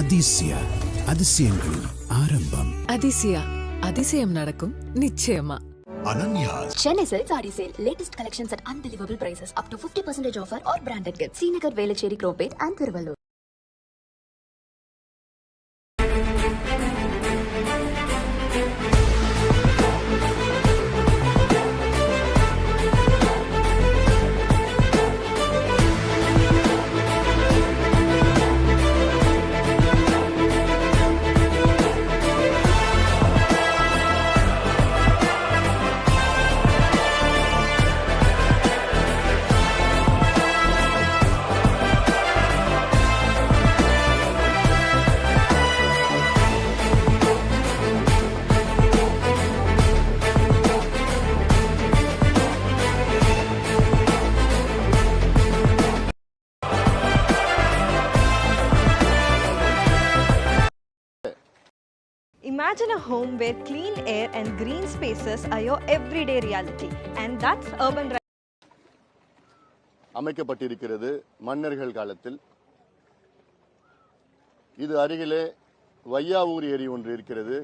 அதிசயா அதிசயங்களின் ஆரம்பம் அதிசயா அதிசயம் நடக்கும் நிச்சயமா Ananya's Chennai Silk Saree Sale. Latest collections at unbelievable prices. Up to 50% offer or branded gifts. Srinagar, Velachery, Cropate and Thiruvallur. Imagine a home where clean air and green spaces are your everyday reality, and that's Urban அமைக்கப்பட்டிருக்கிறது மன்னர்கள் காலத்தில். இது அருகிலே வையாவூர் ஏரி ஒன்று இருக்கிறது.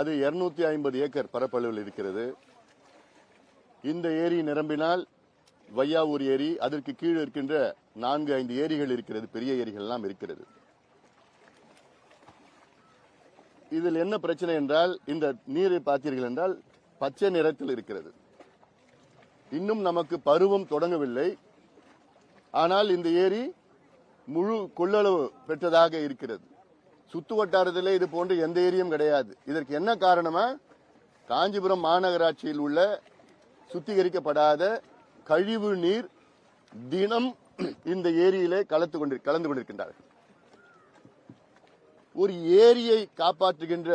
அது 250 ஐம்பது ஏக்கர் பரப்பளவில் இருக்கிறது. இந்த ஏரி நிரம்பினால் வையாவூர் ஏரி அதற்கு கீழ் இருக்கின்ற நான்கு ஐந்து ஏரிகள் இருக்கிறது பெரிய ஏரிகள் எல்லாம் இருக்கிறது. இதில் என்ன பிரச்சனை என்றால் இந்த நீரை பார்த்தீர்கள் என்றால் பச்சை நிறத்தில் இருக்கிறது. இன்னும் நமக்கு பருவம் தொடங்கவில்லை. ஆனால் இந்த ஏரி முழு கொள்ளளவு பெற்றதாக இருக்கிறது. சுத்து வட்டாரத்தில் இது போன்ற எந்த ஏரியும் கிடையாது. இதற்கு என்ன காரணமா? காஞ்சிபுரம் மாநகராட்சியில் உள்ள சுத்திகரிக்கப்படாத கழிவு நீர் தினம் இந்த ஏரியிலே கலந்து கொண்டு கலந்து கொண்டிருக்கின்றார்கள். ஒரு ஏரியை காப்பாற்றுகின்ற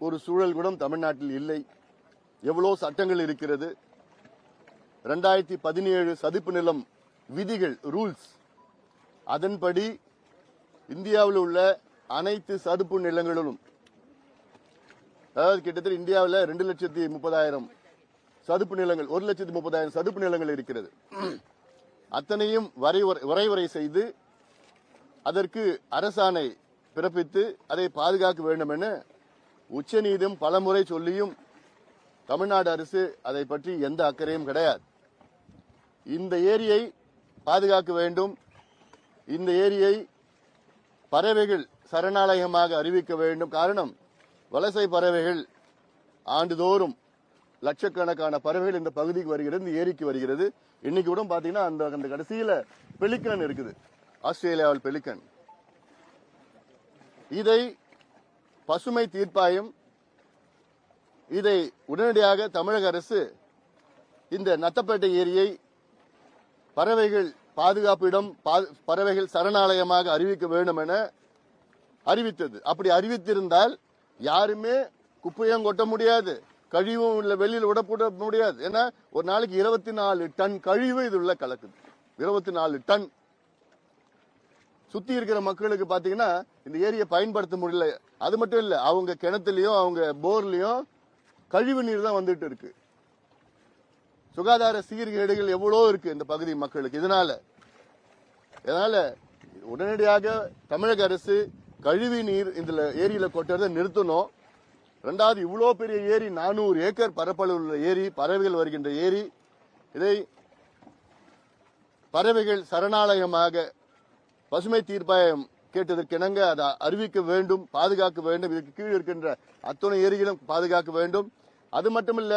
ஒரு சூழல் கூட தமிழ்நாட்டில் இல்லை. எவ்வளோ சட்டங்கள் இருக்கிறது. ரெண்டாயிரத்தி பதினேழு சதுப்பு நிலம் விதிகள் ரூல்ஸ் அதன்படி இந்தியாவில் உள்ள அனைத்து சதுப்பு நிலங்களிலும் அதாவது கிட்டத்தட்ட இந்தியாவில் ரெண்டு லட்சத்தி முப்பதாயிரம் சதுப்பு நிலங்கள் ஒரு லட்சத்தி முப்பதாயிரம் சதுப்பு நிலங்கள் இருக்கிறது. அத்தனையும் வரைவரை வரைவரை செய்து அதற்கு அரசாணை பிறப்பித்து அதை பாதுகாக்க வேண்டும் என உச்சநீதியம் பலமுறை சொல்லியும் தமிழ்நாடு அரசு அதை பற்றி எந்த அக்கறையும் கிடையாது. இந்த ஏரியை பாதுகாக்க வேண்டும். இந்த ஏரியை பறவைகள் சரணாலயமாக அறிவிக்க வேண்டும். காரணம் வலசை பறவைகள் ஆண்டுதோறும் லட்சக்கணக்கான பறவைகள் இந்த பகுதிக்கு வருகிறது இந்த ஏரிக்கு வருகிறது. இன்னைக்கு கூட பாத்தீங்கன்னா அந்த அந்த கடைசியில பெலிக்கன் இருக்குது. ஆஸ்திரேலியாவில் பெலிக்கன். இதை பசுமை தீர்ப்பாயம் இதை உடனடியாக தமிழக அரசு இந்த நத்தப்பேட்டை ஏரியை பறவைகள் பாதுகாப்பு இடம் பா- பறவைகள் சரணாலயமாக அறிவிக்க வேண்டும் என அறிவித்தது. அப்படி அறிவித்திருந்தால் யாருமே குப்பையும் கொட்ட முடியாது கழிவும் இல்ல வெளியில் விடப்பட முடியாது. ஏன்னா ஒரு நாளைக்கு இருபத்தி நாலு டன் கழிவு இது உள்ள கலக்குது. இருபத்தி நாலு டன் சுத்தி இருக்கிற மக்களுக்கு பாத்தீங்கன்னா இந்த ஏரியை பயன்படுத்த முடியல. அது மட்டும் இல்ல அவங்க கிணத்துலயும் அவங்க போர்லயும் கழிவு நீர் தான் வந்துட்டு இருக்கு. சுகாதார சீர்கேடுகள் எவ்வளோ இருக்கு இந்த பகுதி மக்களுக்கு? இதனால இதனால உடனடியாக தமிழக அரசு கழிவு நீர் இந்த ஏரியில கொட்டுறதை நிறுத்தணும். ரெண்டாவது இவ்வளோ பெரிய ஏரி நானூறு ஏக்கர் பரப்பளவு உள்ள ஏரி பறவைகள் வருகின்ற ஏரி இதை பறவைகள் சரணாலயமாக பசுமை தீர்ப்பாயம் கேட்டதற்கிணங்க அதை அறிவிக்க வேண்டும் பாதுகாக்க வேண்டும். இதற்கு கீழ் இருக்கின்ற அத்துணை ஏரிகளும் பாதுகாக்க வேண்டும். அது மட்டுமல்ல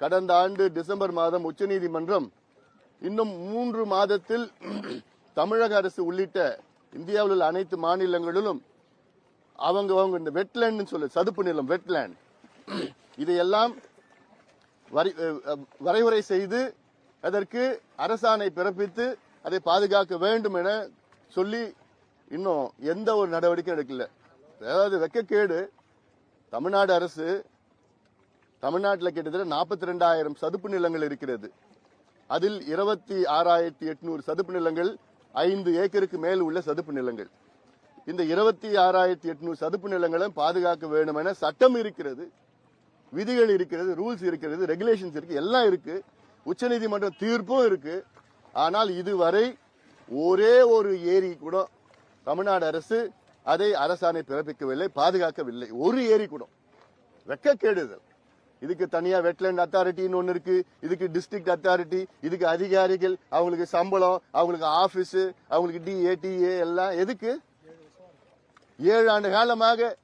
கடந்த ஆண்டு டிசம்பர் மாதம் உச்சநீதிமன்றம் இன்னும் மூன்று மாதத்தில் தமிழக அரசு உள்ளிட்ட இந்தியாவில் உள்ள அனைத்து மாநிலங்களிலும் அவங்க அவங்க இந்த வெட்லேண்ட் சொல்லு சதுப்பு நிலம் வெட்லேண்ட் இதையெல்லாம் வரைவுரை செய்து அதற்கு அரசாணை பிறப்பித்து அதை பாதுகாக்க வேண்டும் என சொல்லி இன்னும் எந்த ஒரு நடவடிக்கையும் எடுக்கல. அதாவது வெக்கக்கேடு. தமிழ்நாடு அரசு தமிழ்நாட்டில் கிட்டத்தட்ட நாற்பத்தி ரெண்டாயிரம் சதுப்பு நிலங்கள் இருக்கிறது. அதில் இருபத்தி ஆறாயிரத்தி எட்நூறு சதுப்பு நிலங்கள் ஐந்து ஏக்கருக்கு மேல் உள்ள சதுப்பு நிலங்கள். இந்த இருபத்தி ஆறாயிரத்தி எட்நூறு சதுப்பு நிலங்களை பாதுகாக்க வேண்டும் என சட்டம் இருக்கிறது விதிகள் இருக்கிறது ரூல்ஸ் இருக்கிறது ரெகுலேஷன்ஸ் இருக்கு எல்லாம் இருக்கு. உச்சநீதிமன்ற தீர்ப்பும் இருக்கு. ஆனால் இதுவரை ஒரே ஒரு ஏரி கூட தமிழ்நாடு அரசு அதை அரசாணை பிறப்பிக்கவில்லை பாதுகாக்கவில்லை. ஒரு ஏரி கூட. வெக்கக்கேடு இது. இதுக்கு தனியா வெட்லேண்ட் அத்தாரிட்டின்னு ஒன்று இருக்கு. இதுக்கு டிஸ்ட்ரிக்ட் அத்தாரிட்டி இதுக்கு அதிகாரிகள் அவங்களுக்கு சம்பளம் அவங்களுக்கு ஆபீஸ் அவங்களுக்கு டிஏடிஏ எல்லாம் எதுக்கு? ஏழு ஆண்டு காலமாக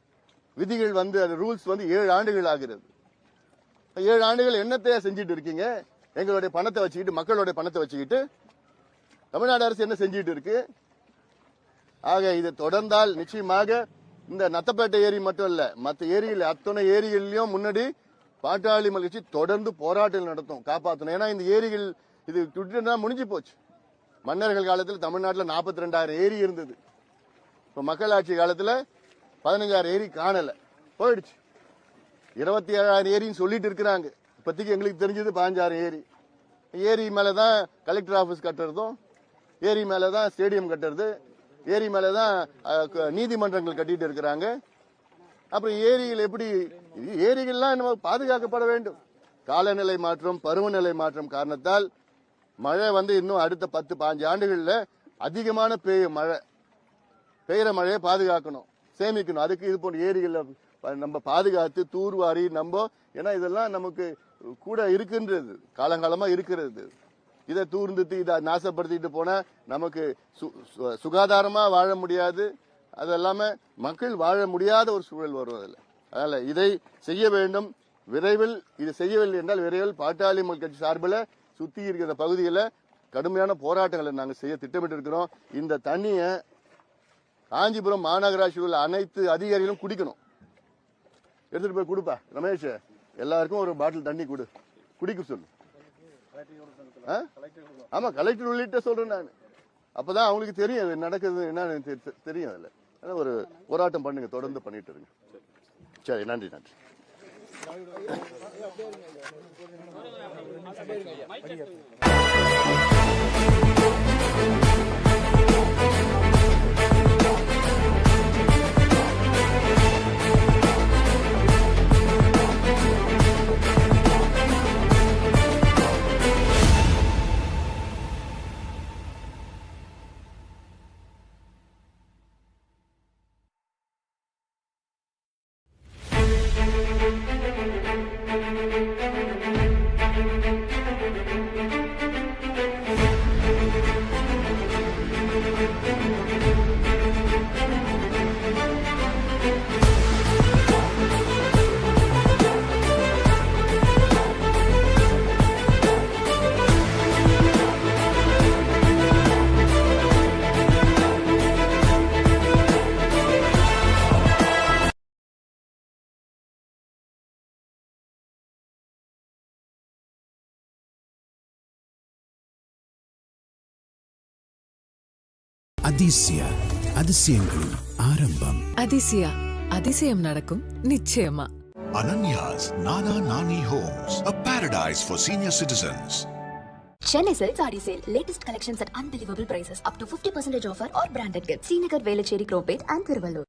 விதிகள் வந்து அந்த ரூல்ஸ் வந்து ஏழு ஆண்டுகள் ஆகிறது. ஏழு ஆண்டுகள் என்னத்தையா செஞ்சுட்டு இருக்கீங்க? எங்களுடைய பணத்தை வச்சுக்கிட்டு மக்களுடைய பணத்தை வச்சுக்கிட்டு தமிழ்நாடு அரசு என்ன செஞ்சுட்டு இருக்கு? ஆக இது தொடர்ந்தால் நிச்சயமாக இந்த நத்தப்பேட்டை ஏரி மட்டும் இல்ல மற்ற ஏரிகள் அத்தனை ஏரிகள்லயும் முன்னாடி பாட்டாளி மகிழ்ச்சி தொடர்ந்து போராட்டங்கள் நடத்தும் காப்பாற்றணும் ஏன்னா இந்த ஏரிகள் இது விட்டுனா முடிஞ்சு போச்சு. மன்னர்கள் காலத்தில் தமிழ்நாட்டில் நாற்பத்தி ரெண்டாயிரம் ஏரி இருந்தது. இப்ப மக்களாட்சி காலத்தில் பதினஞ்சாயிரம் ஏரி காணல. போயிடுச்சு. இருபத்தி ஏழாயிரம் ஏரின்னு சொல்லிட்டு இருக்கிறாங்க. இப்போதைக்கு எங்களுக்கு தெரிஞ்சது பதினஞ்சாயிரம் ஏரி. ஏரி மேலே தான் கலெக்டர் ஆஃபீஸ் கட்டுறதும் ஏரி மேலே தான் ஸ்டேடியம் கட்டுறது. ஏரி மேலே தான் க- நீதிமன்றங்கள் கட்டிட்டு இருக்கிறாங்க. அப்புறம் ஏரிகள் எப்படி ஏரிகள்லாம் நம்ம பாதுகாக்கப்பட வேண்டும். காலநிலை மாற்றம் பருவநிலை மாற்றம் காரணத்தால் மழை வந்து இன்னும் அடுத்த பத்து பாஞ்சு ஆண்டுகளில் அதிகமான பெய்யும் மழை பெய்கிற மழையை பாதுகாக்கணும் சேமிக்கணும். அதுக்கு இது போன்ற ஏரிகளை நம்ம பாதுகாத்து தூர்வாரி நம்ம ஏன்னா இதெல்லாம் நமக்கு கூட இருக்கின்றது காலங்காலமாக இருக்கிறது. இதை தூர்ந்துட்டு இதை நாசப்படுத்திட்டு போனால் நமக்கு சு- சு- வாழ முடியாது. அது இல்லாமல் மக்கள் வாழ முடியாத ஒரு சூழல் வரும் அதில் அதனால் இதை செய்ய வேண்டும். விரைவில் இது செய்யவில்லை என்றால் விரைவில் பாட்டாளி மக்கள் கட்சி சார்பில் சுற்றி இருக்கிற பகுதியில் கடுமையான போராட்டங்களை நாங்கள் செய்ய திட்டமிட்டு இருக்கிறோம் இந்த தண்ணியை காஞ்சிபுரம் மாநகராட்சியில் உள்ள அனைத்து அதிகாரிகளும் குடிக்கணும். எடுத்துட்டு போய் கொடுப்பா. ரமேஷ் எல்லாருக்கும் ஒரு பாட்டில் தண்ணி கொடு. குடிக்க சொல்லு. ஆ? ஆமா கலெக்டர் உள்ளிட்ட சொல்றேன் நான். அப்பதான் அவங்களுக்கு தெரியும் அது நடக்குது என்னன்னு தெரியும் அதுல. அதனால ஒரு போராட்டம் பண்ணுங்க தொடர்ந்து பண்ணிட்டு இருங்க. சரி நன்றி நன்றி. அதிசய அதிசயங்களின் ஆரம்பம் அதிசயா அதிசயம் நடக்கும் நிச்சயமா Ananya's Nana Nani Homes, a paradise for senior citizens. Chennai Silk Saree Sale. Latest collections at unbelievable prices. Up to 50% offer or branded gifts. Srinagar, Velachery, Cropate and Thiruvallur.